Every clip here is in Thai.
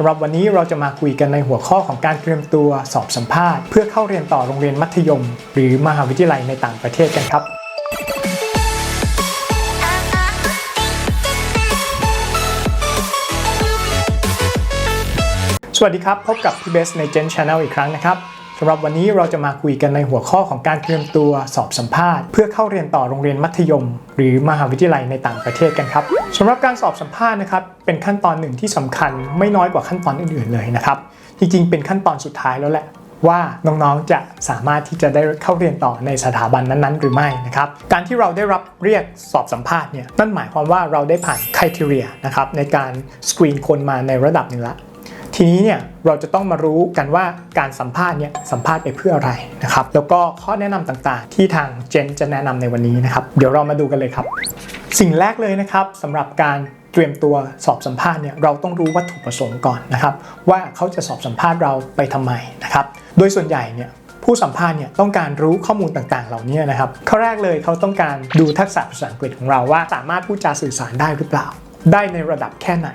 สำหรับวันนี้เราจะมาคุยกันในหัวข้อของการเตรียมตัวสอบสัมภาษณ์ เพื่อเข้าเรียนต่อโรงเรียนมัธยม หรือมหาวิทยาลัยในต่างประเทศกันครับสวัสดีครับ พบกับพี่เบสใน Gen Channel อีกครั้งนะครับ สำหรับวันนี้เราจะมาคุยกันในหัวข้อของการเตรียมตัวสอบสัมภาษณ์ เพื่อเข้าเรียนต่อโรงเรียนมัธยม หรือมหาวิทยาลัยในต่างประเทศกันครับสำหรับการสอบสัมภาษณ์นะครับเป็นขั้นตอนหนึ่งที่สำคัญไม่น้อยกว่าขั้นตอนอื่นๆเลยนะครับจริงๆเป็นขั้นตอนสุดท้ายแล้วแหละว่าน้องๆจะสามารถที่จะได้เข้าเรียนต่อในสถาบันนั้นๆ หรือไม่นะครับ การที่เราได้รับเรียกสอบสัมภาษณ์เนี่ยนั่นหมายความว่าเราได้ผ่านคุณทีเรียนะครับในการสกรีนคนมาในระดับหนึ่งละ ทีนี้เนี่ยเราจะต้องมารู้กันว่าการสัมภาษณ์เนี่ยสัมภาษณ์ไปเพื่ออะไรนะครับ แล้วก็ข้อแนะนำต่างๆ ที่ทางเจนจะแนะนำในวันนี้นะครับ เดี๋ยวเรามาดูกันเลยครับ สิ่งแรกเลยนะครับสำหรับการเตรียมตัวสอบสัมภาษณ์เนี่ยเราต้องรู้วัตถุประสงค์ก่อนนะครับ ว่าเขาจะสอบสัมภาษณ์เราไปทำไมนะครับ โดยส่วนใหญ่เนี่ยผู้สัมภาษณ์เนี่ยต้องการรู้ข้อมูลต่างๆ เหล่านี้นะครับข้อแรกเลยเขาต้องการดูทักษะภาษาอังกฤษของเราว่า สามารถพูดจาสื่อสารได้หรือเปล่า ได้ในระดับแค่ไหน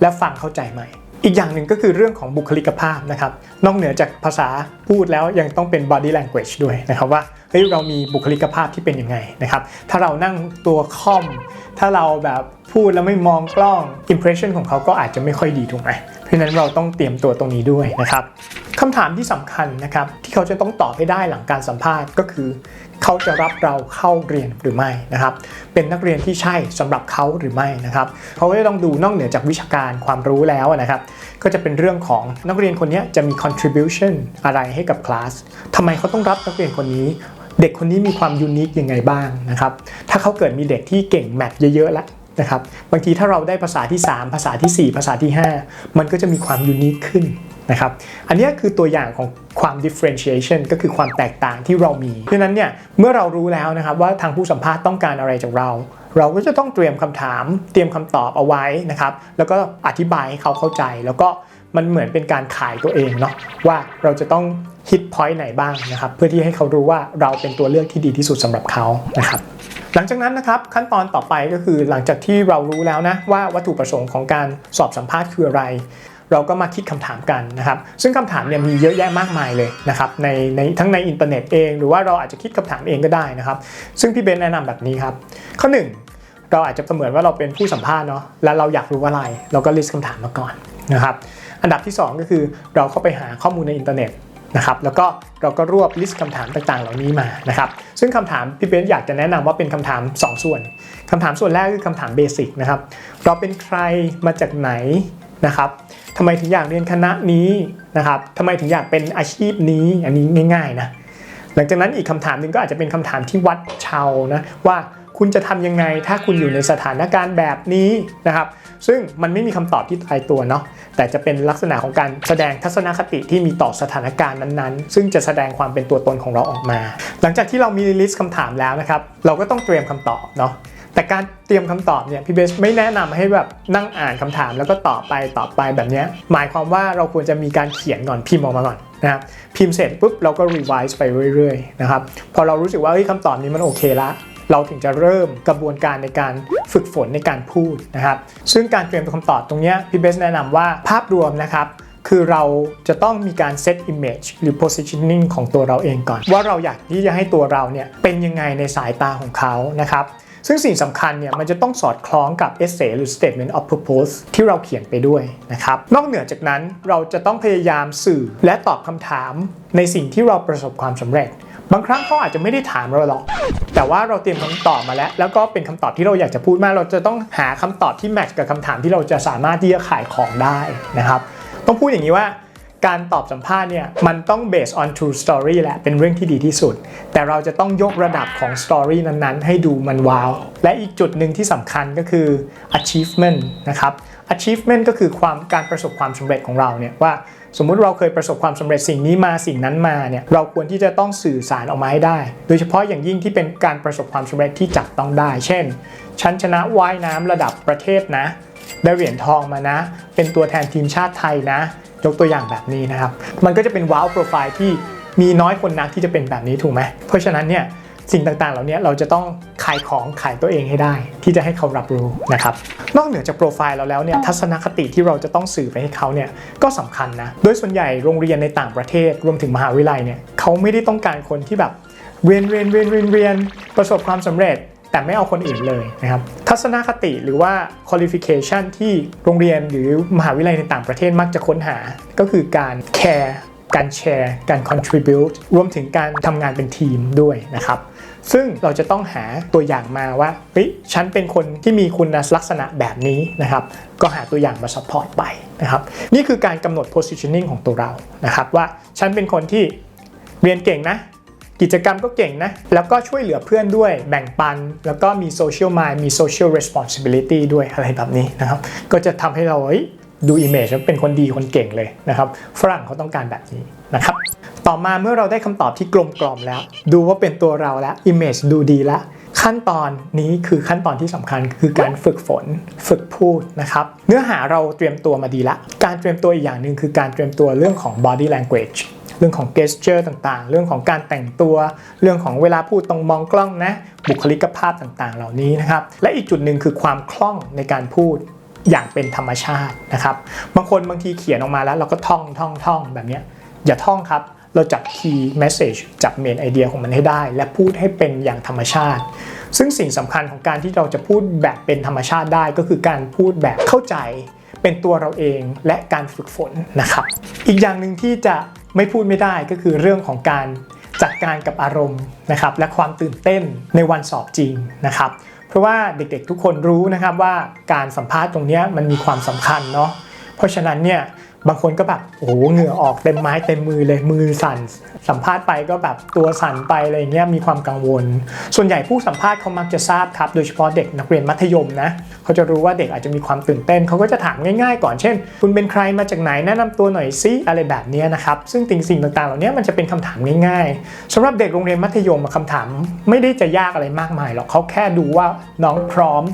และฟังเข้าใจไหม อีกอย่างหนึ่งก็คือเรื่องของบุคลิกภาพนะครับ นอกเหนือจากภาษาพูดแล้วยังต้องเป็น body language ด้วยนะครับว่าเฮ้ยเรามีบุคลิกภาพที่เป็นยังไงนะครับ ถ้าเรานั่งตัวค่อม ถ้าเราแบบพูดแล้วไม่มองกล้อง impression ของเขาก็อาจจะไม่ค่อยดีถูกไหมเพราะฉะนั้นเราต้องเตรียมตัวตรงนี้ด้วยนะครับ คำถามที่สำคัญนะครับที่เขาจะต้องตอบให้ได้หลังการสัมภาษณ์ก็คือ เขาจะรับเราเข้าเรียนหรือไม่นะครับ เป็นนักเรียนที่ใช่สำหรับเขาหรือไม่นะครับเขาก็จะต้องดูนอกเหนือจากวิชาการความรู้แล้วนะครับ ก็จะเป็นเรื่องของนักเรียนคนนี้จะมี contribution อะไรให้กับคลาสทำไมเขาต้องรับนักเรียนคนนี้เด็กคนนี้มีความยูนิคยังไงบ้างนะครับ ถ้าเขาเกิดมีเด็กที่เก่งแมทเยอะๆแล้วนะครับ บางทีถ้าเราได้ภาษาที่ 3 ภาษาทีสี่4 ภาษาที่ 5 มันก็จะมีความยูนิคขึ้น นะครับ อันนี้คือตัวอย่างของความ differentiation ก็คือความแตกต่างที่เรามีเพราะฉะนั้นเนี่ยเมื่อเรารู้แล้วนะครับว่าทางผู้สัมภาษณ์ต้องการอะไรจากเรา เราก็จะต้องเตรียมคำถาม เตรียมคำตอบเอาไว้นะครับ แล้วก็อธิบายให้เขาเข้าใจ แล้วก็มันเหมือนเป็นการขายตัวเองเนาะว่าเราจะต้องฮิตพอยต์ไหนบ้างนะครับ เพื่อที่ให้เขารู้ว่าเราเป็นตัวเลือกที่ดีที่สุดสำหรับเขานะครับหลังจากนั้นนะครับขั้นตอนต่อไปก็คือหลังจากที่เรารู้แล้วนะว่าวัตถุประสงค์ของการสอบสัมภาษณ์คืออะไร เราก็มาคิดคำถามกันนะครับ ซึ่งคำถามเนี่ยมีเยอะแยะมากมายเลยนะครับในในทั้งในอินเทอร์เน็ตเอง หรือว่าเราอาจจะคิดคำถามเองก็ได้นะครับ ซึ่งพี่เบนแนะนำแบบนี้ครับ ข้อหนึ่งเราอาจจะเสมือนว่าเราเป็นผู้สัมภาษณ์เนาะแล้วเราอยากรู้อะไร เราก็ลิสต์คำถามมาก่อนนะครับอันดับที่ 2 ก็คือเราเข้าไปหาข้อมูลในอินเทอร์เน็ตนะครับแล้วก็เราก็รวบลิสต์คำถามต่างๆ เหล่านี้มานะครับซึ่งคำถามพี่เบนอยากจะแนะนำว่าเป็นคำถาม 2 ส่วนคำถามส่วนแรกคือคำถามเบสิกนะครับเราเป็นใครมาจากไหน นะครับทำไมถึงอยากเรียนคณะนี้นะครับทำไมถึงอยากเป็นอาชีพนี้อันนี้ง่าย ๆนะหลังจากนั้นอีกคำถามหนึ่งก็อาจจะเป็นคำถามที่วัดเชานะว่าคุณจะทำยังไงถ้าคุณอยู่ในสถานการณ์แบบนี้นะครับ ซึ่งมันไม่มีคำตอบที่ตายตัวเนาะแต่จะเป็นลักษณะของการแสดงทัศนคติที่มีต่อสถานการณ์นั้นๆ ซึ่งจะแสดงความเป็นตัวตนของเราออกมา หลังจากที่เรามีลิสต์คำถามแล้วนะครับ เราก็ต้องเตรียมคำตอบเนาะ แต่การเตรียมคำตอบเนี่ยพี่เบสไม่แนะนำให้แบบนั่งอ่านคำถามแล้วก็ตอบไปตอบไปแบบนี้หมายความว่าเราควรจะมีการเขียนก่อนพิมพ์ออกมาก่อนนะครับพิมพ์เสร็จปุ๊บเราก็ revise ไปเรื่อยๆนะครับพอเรารู้สึกว่าเฮ้ยคำตอบนี้มันโอเคละเราถึงจะเริ่มกระบวนการในการฝึกฝนในการพูดนะครับ ซึ่งการเตรียมคำตอบตรงเนี้ยพี่เบสแนะนำว่าภาพรวมนะครับ คือเราจะต้องมีการ set image หรือ positioning ของตัวเราเองก่อน ว่าเราอยากที่จะให้ตัวเราเนี่ยเป็นยังไงในสายตาของเขานะครับซึ่งสิ่งสำคัญเนี่ยมันจะต้องสอดคล้องกับ essay หรือ statement of purpose ที่เราเขียนไปด้วยนะครับ นอกเหนือจากนั้นเราจะต้องพยายามสื่อและตอบคำถามในสิ่งที่เราประสบความสำเร็จ บางครั้งเขาอาจจะไม่ได้ถามเราหรอก แต่ว่าเราเตรียมคำตอบมาแล้ว แล้วก็เป็นคำตอบที่เราอยากจะพูดมาก เราจะต้องหาคำตอบที่แมทช์กับคำถามที่เราจะสามารถที่จะขายของได้นะครับ ต้องพูดอย่างนี้ว่าการตอบสัมภาษณ์เนี่ยมันต้อง based on true story แหละ เป็นเรื่องที่ดีที่สุด แต่เราจะต้องยกระดับของ story นั้นๆ ให้ดูมันว้าว และอีกจุดหนึ่งที่สำคัญก็คือ achievement นะครับ achievement ก็คือความการประสบความสำเร็จของเราเนี่ยว่าสมมุติเราเคยประสบความสำเร็จสิ่งนี้มาสิ่งนั้นมาเนี่ยเราควรที่จะต้องสื่อสารออกมาให้ได้ โดยเฉพาะอย่างยิ่งที่เป็นการประสบความสำเร็จที่จับต้องได้ เช่น ฉันชนะว่ายน้ำระดับประเทศนะ ได้เหรียญทองมานะ เป็นตัวแทนทีมชาติไทยนะ ยกตัวอย่างแบบนี้นะครับ มันก็จะเป็นว้าวโปรไฟล์ที่มีน้อยคนนักที่จะเป็นแบบนี้ถูกไหม เพราะฉะนั้นเนี่ยสิ่งต่างๆ เหล่านี้เราจะต้องขายของขายตัวเองให้ได้ ที่จะให้เขารับรู้นะครับ นอกเหนือจากโปรไฟล์เราแล้วเนี่ยทัศนคติที่เราจะต้องสื่อไปให้เขาเนี่ยก็สำคัญนะ โดยส่วนใหญ่โรงเรียนในต่างประเทศรวมถึงมหาวิทยาลัยเนี่ยเขาไม่ได้ต้องการคนที่แบบเรียนเรียนเรียนเรียนเรียนประสบความสำเร็จ แต่ไม่เอาคนอื่นเลยนะครับทัศนคติหรือว่า qualification ที่โรงเรียนหรือมหาวิทยาลัยในต่างประเทศมักจะค้นหา ก็คือการ care การแชร์ การ contribute รวมถึงการทำงานเป็นทีมด้วยนะครับ ซึ่งเราจะต้องหาตัวอย่างมาว่า เฮ้ย ฉันเป็นคนที่มีคุณลักษณะแบบนี้นะครับ ก็หาตัวอย่างมา support ไปนะครับ นี่คือการกำหนด positioning ของตัวเรา นะครับ ว่าฉันเป็นคนที่เรียนเก่งนะ กิจกรรมก็เก่งนะ แล้วก็ช่วยเหลือเพื่อนด้วยแบ่งปัน แล้วก็มีโซเชียลมายมี social responsibility ด้วยอะไรแบบนี้นะครับ ก็จะทำให้เราดูอิมเมจเป็นคนดีคนเก่งเลยนะครับ ฝรั่งเขาต้องการแบบนี้นะครับ ต่อมาเมื่อเราได้คำตอบที่กลมกล่อมแล้ว ดูว่าเป็นตัวเราแล้วอิมเมจดูดีแล้ว ขั้นตอนนี้คือขั้นตอนที่สำคัญคือการฝึกฝนฝึกพูดนะครับ เนื้อหาเราเตรียมตัวมาดีละ การเตรียมตัวอีกอย่างหนึ่งคือการเตรียมตัวเรื่องของ body language เรื่องของ gesture ต่างๆ เรื่องของการแต่งตัว เรื่องของเวลาพูดตรงมองกล้องนะ บุคลิกภาพต่างๆ เหล่านี้นะครับ และอีกจุดหนึ่งคือความคล่องในการพูดอย่างเป็นธรรมชาตินะครับ บางคนบางทีเขียนออกมาแล้วเราก็ท่องท่องท่องแบบนี้อย่าท่องครับ เราจับ key message จับ main idea ของมันให้ได้ และพูดให้เป็นอย่างธรรมชาติ ซึ่งสิ่งสำคัญของการที่เราจะพูดแบบเป็นธรรมชาติได้ก็คือการพูดแบบเข้าใจ เป็นตัวเราเองและการฝึกฝนนะครับ อีกอย่างหนึ่งที่จะไม่พูดไม่ได้ก็คือเรื่องของการจัดการกับอารมณ์นะครับและความตื่นเต้นในวันสอบจริงนะครับ เพราะว่าเด็กๆทุกคนรู้นะครับว่าการสัมภาษณ์ตรงนี้มันมีความสำคัญเนาะเพราะฉะนั้นเนี่ย บางคนก็แบบโอ้โหเหงื่อออกเต็มไม้เต็มมือเลยมือสั่น สัมภาษณ์ไปก็แบบตัวสั่นไปอะไรเงี้ยมีความกังวล ส่วนใหญ่ผู้สัมภาษณ์เขามักจะทราบครับ โดยเฉพาะเด็กนักเรียนมัธยมนะเขาจะรู้ว่าเด็กอาจจะมีความตื่นเต้นเขาก็จะถามง่ายๆ ก่อนเช่น คุณเป็นใครมาจากไหนแนะนำตัวหน่อยซิอะไรแบบเนี้ยนะครับซึ่งสิ่งสิ่งต่างๆ เหล่านี้มันจะเป็นคำถามง่ายๆสำหรับเด็กโรงเรียนมัธยมอะคำถามไม่ได้จะยากอะไรมากมายหรอกเขาแค่ดูว่าน้องพร้อม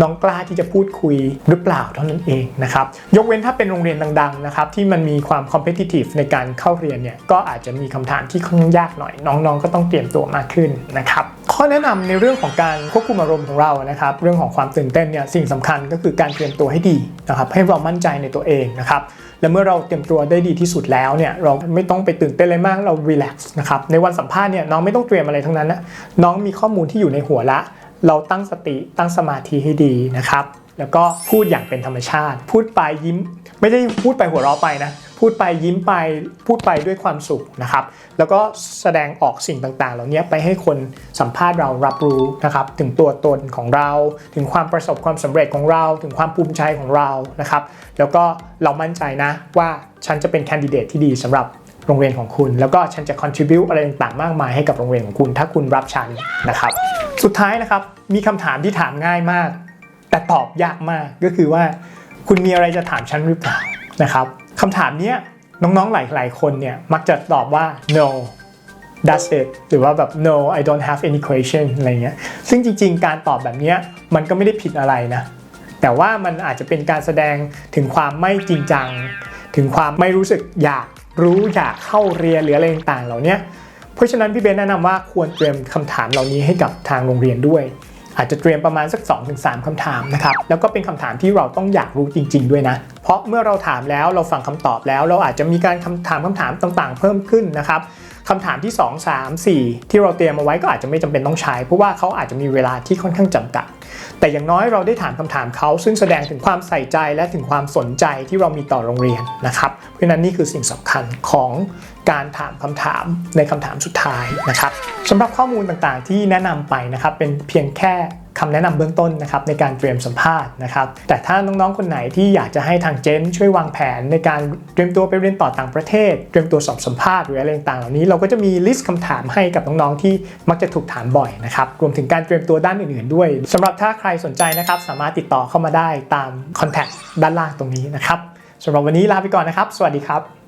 น้องกล้าที่จะพูดคุยหรือเปล่าเท่านั้นเองนะครับยกเว้นถ้าเป็นโรงเรียนดังๆนะครับที่มันมีความ competitive ในการเข้าเรียนเนี่ยก็อาจจะมีคำถามที่ค่อนข้างยากหน่อย น้องๆ ก็ต้องเตรียมตัวมากขึ้นนะครับข้อแนะนำในเรื่องของการควบคุมอารมณ์ของเรานะครับเรื่องของความตื่นเต้นเนี่ยสิ่งสำคัญก็คือการเตรียมตัวให้ดีนะครับให้เรามั่นใจในตัวเองนะครับและเมื่อเราเตรียมตัวได้ดีที่สุดแล้วเนี่ยเราไม่ต้องไปตื่นเต้นเลยมากเรา relax นะครับในวันสัมภาษณ์เนี่ยน้องไม่ต้องเตรียมอะไรทั้งนั้นนะน้องมีข้อมูลที่อยู่ในหัวละ เราตั้งสติตั้งสมาธิให้ดีนะครับ แล้วก็พูดอย่างเป็นธรรมชาติ พูดไปยิ้ม ไม่ได้พูดไปหัวเราะไปนะ พูดไปยิ้มไปพูดไปด้วยความสุขนะครับ แล้วก็แสดงออกสิ่งต่างๆ เหล่านี้ไปให้คนสัมภาษณ์เรารับรู้นะครับ ถึงตัวตนของเรา ถึงความประสบความสำเร็จของเรา ถึงความภูมิใจของเรานะครับ แล้วก็เรามั่นใจนะว่าฉันจะเป็นแคนดิเดตที่ดีสำหรับโรงเรียนของคุณ แล้วก็ฉันจะ contribute อะไรต่างๆ มากมายให้กับโรงเรียนของคุณ ถ้าคุณรับฉันนะครับ สุดท้ายนะครับ มีคำถามที่ถามง่ายมาก แต่ตอบยากมากก็คือว่า คุณมีอะไรจะถามฉันหรือเปล่านะครับคำถามเนี้ยน้องๆหลายๆคนเนี่ยมักจะตอบว่า no that's it หรือว่าแบบ no I don't have any question อะไรเงี้ย ซึ่งจริงๆ การตอบแบบเนี้ยมันก็ไม่ได้ผิดอะไรนะ แต่ว่ามันอาจจะเป็นการแสดงถึงความไม่จริงจัง ถึงความไม่รู้สึกอยากรู้อยากเข้าเรียนหรืออะไรต่างๆ เหล่านี้ เพราะฉะนั้นพี่เบนแนะนำว่าควรเตรียมคำถามเหล่านี้ให้กับทางโรงเรียนด้วย อาจจะเตรียมประมาณสัก 2-3คำถามนะครับแล้วก็เป็นคำถามที่เราต้องอยากรู้จริง ๆ ด้วยนะ เพราะเมื่อเราถามแล้วเราฟังคำตอบแล้ว เราอาจจะมีการคำถามคำถามต่างๆ เพิ่มขึ้นนะครับ คำถามที่ 2 3 4 ที่เราเตรียมเอาไว้ก็อาจจะไม่จำเป็นต้องใช้ เพราะว่าเขาอาจจะมีเวลาที่ค่อนข้างจำกัด แต่อย่างน้อยเราได้ถามคำถามเขาซึ่งแสดงถึงความใส่ใจและถึงความสนใจที่เรามีต่อโรงเรียนนะครับ เพราะฉะนั้นนี่คือสิ่งสำคัญของการถามคำถามในคำถามสุดท้ายนะครับสำหรับข้อมูลต่างๆที่แนะนำไปนะครับเป็นเพียงแค่ คำแนะนำเบื้องต้นนะครับในการเตรียมสัมภาษณ์นะครับ แต่ถ้าน้องๆ คนไหนที่อยากจะให้ทางเจนช่วยวางแผนในการเตรียมตัวไปเรียนต่อต่างประเทศ เตรียมตัวสอบสัมภาษณ์หรืออะไรต่างๆเหล่านี้เราก็จะมีลิสต์คำถามให้กับน้องๆที่มักจะถูกถามบ่อยนะครับรวมถึงการเตรียมตัวด้านอื่นๆด้วยสำหรับถ้าใครสนใจนะครับสามารถติดต่อเข้ามาได้ตามคอนแทคด้านล่างตรงนี้นะครับสำหรับวันนี้ลาไปก่อนนะครับ สวัสดีครับ